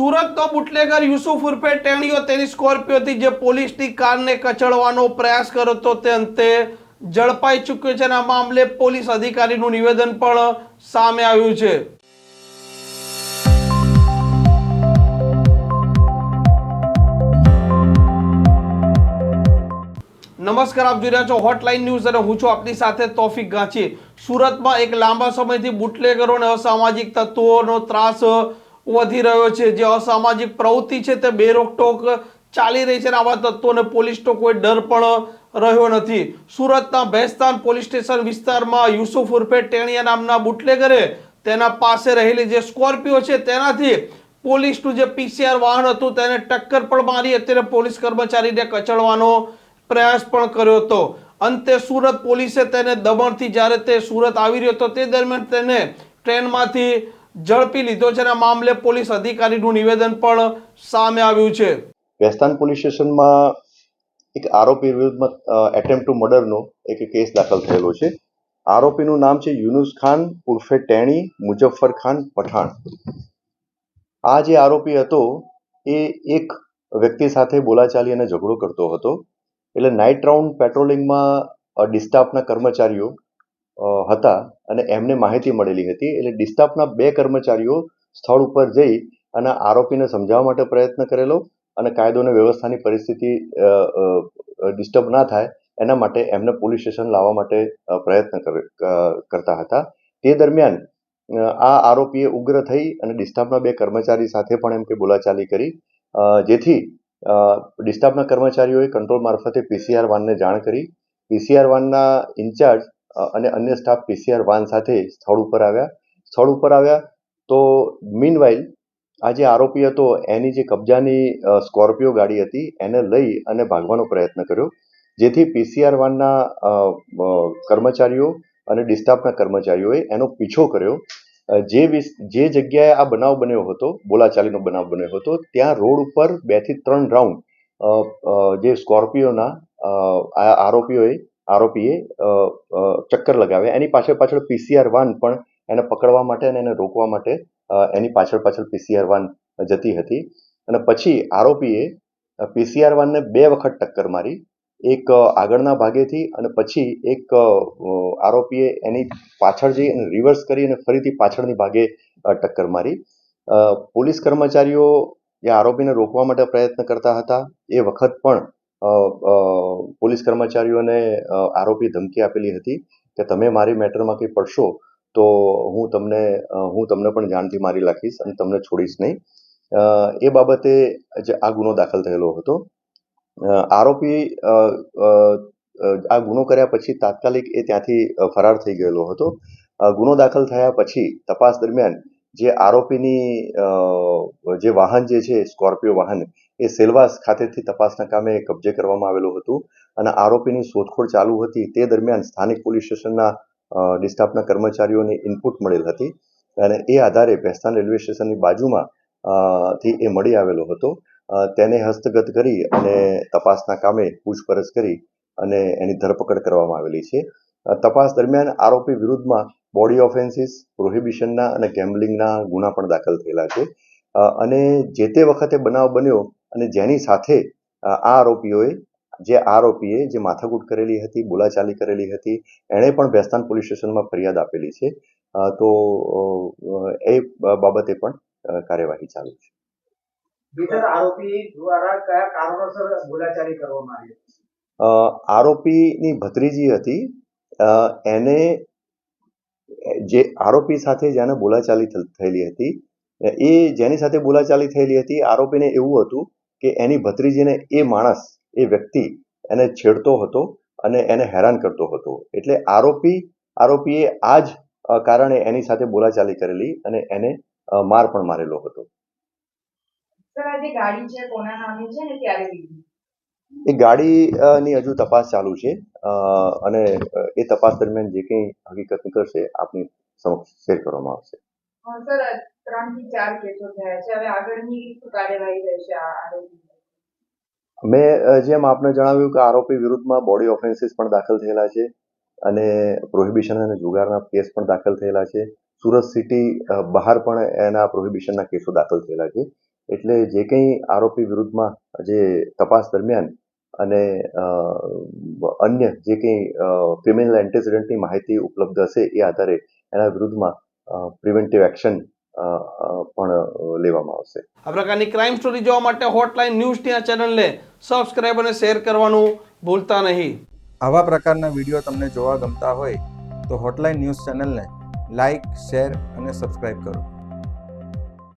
સુરતનો બુટલેગર યુસુફ ઉર્ફે ટેણીઓ તેની સ્કોર્પિયોથી જે પોલીસની કારને કચડવાનો પ્રયાસ કર્યો હતો તે અંતે ઝડપાઈ ચૂક્યો છે અને આ મામલે પોલીસ અધિકારીનું નિવેદન પણ સામે આવ્યું છે. નમસ્કાર, આપ જોઈ રહ્યા છો હોટલાઇન ન્યૂઝ અને હું છું આપની સાથે તોફિક ગાંચી. સુરતમાં એક લાંબા સમયથી બુટલેગરો અને અસામાજિક તત્વોનો ત્રાસ વધી રહ્યો છે. જે અસામાજિક પ્રવૃત્તિ છે તે બેરોકટોક ચાલી રહી છે અને આવા તત્વોને પોલીસનો કોઈ ડર પણ રહ્યો નથી. સુરતના ભેસ્તાન પોલીસ સ્ટેશન વિસ્તારમાં યુસુફ ઉર્ફે ટેણિયા નામના બુટલેગરે તેના પાસે રહેલી જે સ્કોર્પિયો છે તેનાથી પોલીસનું જે પીસીઆર વાહન હતું તેને ટક્કર પણ મારી અત્યારે પોલીસ કર્મચારીને કચડવાનો પ્રયાસ પણ કર્યો હતો. અંતે સુરત પોલીસે તેને દમણથી જ્યારે તે સુરત આવી રહ્યો હતો તે દરમિયાન તેને ટ્રેનમાંથી ઝડપી લીધો છે અને મામલે પોલીસ અધિકારીનું નિવેદન પણ સામે આવ્યું છે. વેસ્તાન પોલીસ સ્ટેશનમાં એક આરોપી વિરુદ્ધમાં એટેમ્પ ટુ મર્ડરનો એક કેસ દાખલ થયેલો છે. આરોપીનું નામ છે યુનુસ ખાન ઉર્ફે ટેણી મુજફ્ફર ખાન પઠાણ. આ જે આરોપી હતો, એ એક વ્યક્તિ સાથે બોલાચાલી અને ઝઘડો કરતો હતો. એટલે નાઇટ રાઉન્ડ પેટ્રોલિંગમાં ડિસ્ટાફના કર્મચારીઓ હતા અને એમને માહિતી મળેલી હતી. એટલે ડિસ્ટાફના બે કર્મચારીઓ સ્થળ ઉપર જઈ અને આરોપીને સમજાવવા માટે પ્રયત્ન કરેલો અને કાયદો અને વ્યવસ્થાની પરિસ્થિતિ ડિસ્ટર્બ ના થાય એના માટે એમને પોલીસ સ્ટેશન લાવવા માટે પ્રયત્ન કર- કરતા હતા. તે દરમિયાન આ આરોપીએ ઉગ્ર થઈ અને ડિસ્ટાફના બે કર્મચારી સાથે પણ એમ કે બોલાચાલી કરી. જેથી ડિસ્ટાફના કર્મચારીઓએ કંટ્રોલ મારફતે પીસીઆર વાનને જાણ કરી. પીસીઆર વાનના ઇન્ચાર્જ અને અન્ય સ્ટાફ પીસીઆર વાન સાથે સ્થળ ઉપર આવ્યા. સ્થળ ઉપર આવ્યા તો મીનવાઇલ આ જે આરોપી હતો, એની જે કબજાની સ્કોર્પિયો ગાડી હતી, એને લઈ અને ભાગવાનો પ્રયત્ન કર્યો. જેથી પીસીઆર વાનના કર્મચારીઓ અને ડિસ્ટાફના કર્મચારીઓએ એનો પીછો કર્યો. જે જે જગ્યાએ આ બનાવ બન્યો હતો, બોલાચાલીનો બનાવ બન્યો હતો, ત્યાં રોડ ઉપર બેથી ત્રણ રાઉન્ડ જે સ્કોર્પિયોના આરોપીઓએ આરોપીએ ચક્કર લગાવ્યા. એની પાછળ પાછળ પીસીઆર વાન પણ એને પકડવા માટે અને એને રોકવા માટે એની પાછળ પાછળ પીસીઆર વાન જતી હતી. અને પછી આરોપીએ પીસીઆર વાનને બે વખત ટક્કર મારી. એક આગળના ભાગેથી અને પછી એક આરોપીએ એની પાછળ જઈ અને રિવર્સ કરી અને ફરીથી પાછળની ભાગે ટક્કર મારી. પોલીસ કર્મચારીઓ જે આરોપીને રોકવા માટે પ્રયત્ન કરતા હતા. એ વખત પણ પોલીસ કર્મચારીઓને આરોપી ધમકી આપેલી હતી કે તમે મારી મેટરમાં કંઈ પડશો, તો હું તમને હું તમને પણ જાનથી મારી નાખીશ અને તમને છોડીશ નહીં. એ બાબતે જે આ ગુનો દાખલ થયેલો હતો. આરોપી આ ગુનો કર્યા પછી તાત્કાલિક એ ત્યાંથી ફરાર થઈ ગયેલો હતો. ગુનો દાખલ થયા પછી તપાસ દરમિયાન જે આરોપીની જે વાહન જે છે, સ્કોર્પિયો વાહન, એ સેલવાસ ખાતેથી તપાસના કામે કબજે કરવામાં આવેલું હતું અને આરોપીની શોધખોળ ચાલુ હતી. તે દરમિયાન સ્થાનિક પોલીસ સ્ટેશનના ડિસ્ટાફના કર્મચારીઓને ઇનપુટ મળેલ હતી અને એ આધારે ભેસ્તાન રેલવે સ્ટેશનની બાજુમાં થી એ મળી આવેલો હતો. તેને હસ્તગત કરી અને તપાસના કામે પૂછપરછ કરી અને એની ધરપકડ કરવામાં આવેલી છે. તપાસ દરમિયાન આરોપી વિરુદ્ધમાં બોડી ઓફેન્સીસ પ્રોહિબિશનના અને ગેમ્બલિંગના ગુના પણ દાખલ થયેલા છે. અને જે તે વખતે બનાવ બન્યો અને જેની સાથે આ આરોપીઓએ જે આરોપીએ જે માથાકૂટ કરેલી હતી બોલાચાલી કરેલી હતી એણે પણ ભેસ્તાન પોલીસ સ્ટેશનમાં ફરિયાદ આપેલી છે. તો એ બાબતે પણ કાર્યવાહી ચાલુ છે. આરોપી દ્વારા કયા કારણોસર બોલાચાલી કરવામાં આવી આરોપીની ભત્રીજી હતી. એને જે આરોપી સાથે જેને બોલાચાલી થયેલી હતી. એ જેની સાથે બોલાચાલી થયેલી હતી આરોપીને એવું હતું કે એની ભત્રીજીને એ માણસ, એ વ્યક્તિ એને છેડતો હતો અને એને હેરાન કરતો હતો. એટલે આરોપી આરોપીએ આ જ કારણે એની સાથે બોલાચાલી કરેલી અને એને માર પણ મારેલો હતો. સર આ ગાડી છે, કોના નામે છે ને લીધી? એ ગાડીની હજુ તપાસ ચાલુ છે અને એ તપાસ દરમિયાન જે કંઈ હકીકત નીકળશે આપની સમક્ષ શેર કરવામાં આવશે. સર ત્રણથી ચાર કેસો થયા છે. હવે આગળની કાર્યવાહી રહેશે આ આરોપી. મેં જેમ આપને જણાવ્યું કે આરોપી વિરુદ્ધમાં બોડી ઓફેન્સીસ પણ દાખલ થયેલા છે અને પ્રોહિબિશન અને જુગારના કેસ પણ દાખલ થયેલા છે. સુરત સિટી બહાર પણ એના પ્રોહિબિશનના કેસો દાખલ થયેલા છે. એટલે જે કંઈ આરોપી વિરુદ્ધમાં જે તપાસ દરમિયાન અને અન્ય જે કંઈ ક્રિમિનલ એન્ટેસિડન્ટની માહિતી ઉપલબ્ધ હશે એ આધારે એના વિરુદ્ધમાં પ્રિવેન્ટિવ એક્શન પણ લેવામાં આવશે. આ પ્રકારની ક્રાઇમ સ્ટોરી જોવા માટે હોટલાઇન ન્યૂઝની આ ચેનલને સબસ્ક્રાઇબ અને શેર કરવાનું ભૂલતા નહીં. આવા પ્રકારના વીડિયો તમને જોવા ગમતા હોય તો હોટલાઇન ન્યૂઝ ચેનલને લાઇક શેર અને સબસ્ક્રાઇબ કરો.